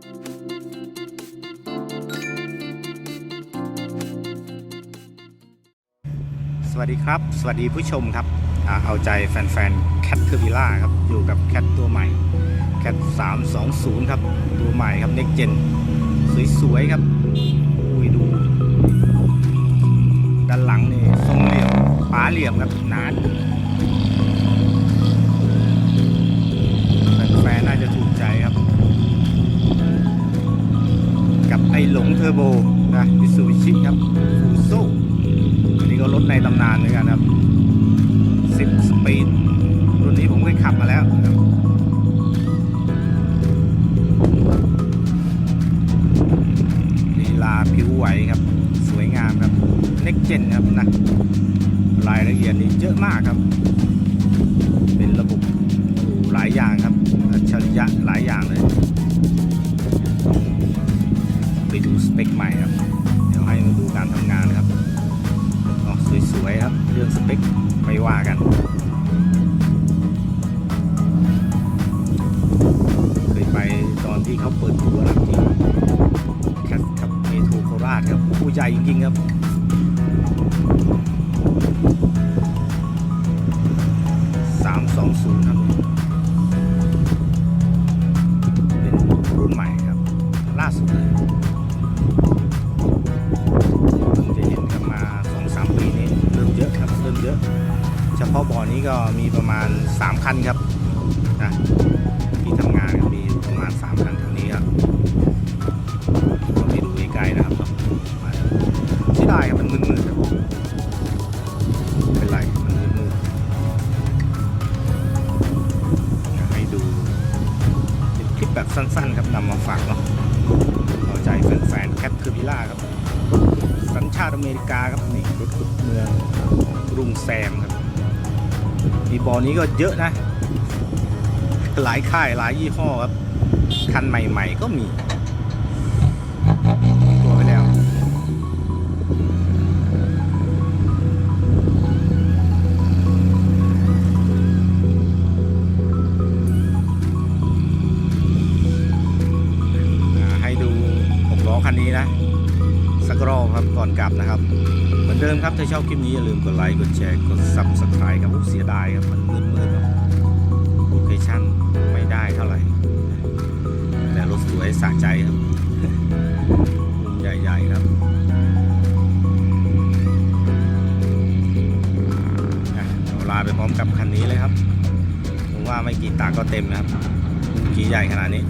สวัสดีครับ สวัสดีผู้ชมครับอเอาใจแฟนๆแคทเทอร์วิล่าครับ อยู่กับแคทตัวใหม่แคท320 ครับ ตัวใหม่ครับเน็กเจนสวยๆครับอุ้ยดู ด้านหลังนี่ทรงเหลี่ยมป๋าเหลี่ยมครับหนาแฟนๆน่าจะถูกใจครับ หลงเทอร์โบนะมิสูบิชิครับฟูโซอันนี้ก็รถในตำนานเหมือนกันครับ 10 สปีด รุ่นนี้ผมเคยขับมาแล้วครับลีลาผิวไหวครับ สวยงามครับ เน็กเจนครับนะ รายละเอียดนี่เยอะมากครับ เป็นระบบหลายอย่างครับอัจฉริยะหลายอย่างเลย ไปดูสเปคใหม่ครับ เดี๋ยวให้มาดูการทำงานครับอ๋อสวยๆครับ เรื่องสเปคไม่ว่ากันเคยไปตอนที่เขาเปิดตัวนะที่แคทครับเมโทรโคราชครับผู้ใหญ่จริงๆครับ320ครับ นี้ก็มีประมาณ 3 คันครับนะที่ทำงานก็มีประมาณ 3 คันแถวนี้ครับก็ไปดูไกลๆนะครับมาเสียดายครับมันมืดๆครับไม่เป็นไรมันมืดๆให้ดูเป็นคลิปแบบสั้นๆครับนำมาฝากเนาะเอาใจแฟนๆแคทคือพิล่าครับสัญชาติอเมริกาครับนี่รถขุดเมืองรุงแซมครับ มีบอนี้ก็เยอะนะ หลายค่ายหลายยี่ห้อครับ คันใหม่ ๆ ก็มี ตัวไปแล้วให้ดู6ล้อคันนี้นะ สักรอบครับก่อนกลับนะครับ เหมือนเดิมครับถ้าชอบคลิปนี้อย่าลืมกดไลค์กดแชร์กด subscribe ครับผมเสียดายครับมันมืดๆครับโลเคชั่นไม่ได้เท่าไหร่ แต่รถสวยสะใจครับมุมใหญ่ ๆ ครับเวลาไปพร้อมกับคันนี้เลยครับ ผมว่าไม่กี่ตาก็เต็มนะครับกี่ใหญ่ขนาดนี้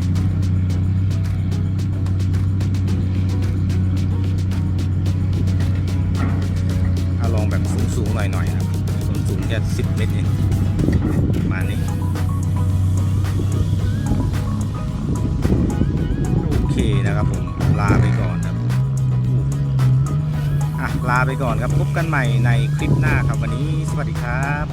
แบบสูงๆหน่อยๆนะครับส่วนสูงแค่สิบเมตรเองประมาณนี้โอเคนะครับผมลาไปก่อนครับอะลาไปก่อนครับพบกันใหม่ในคลิปหน้าครับวันนี้สวัสดีครับ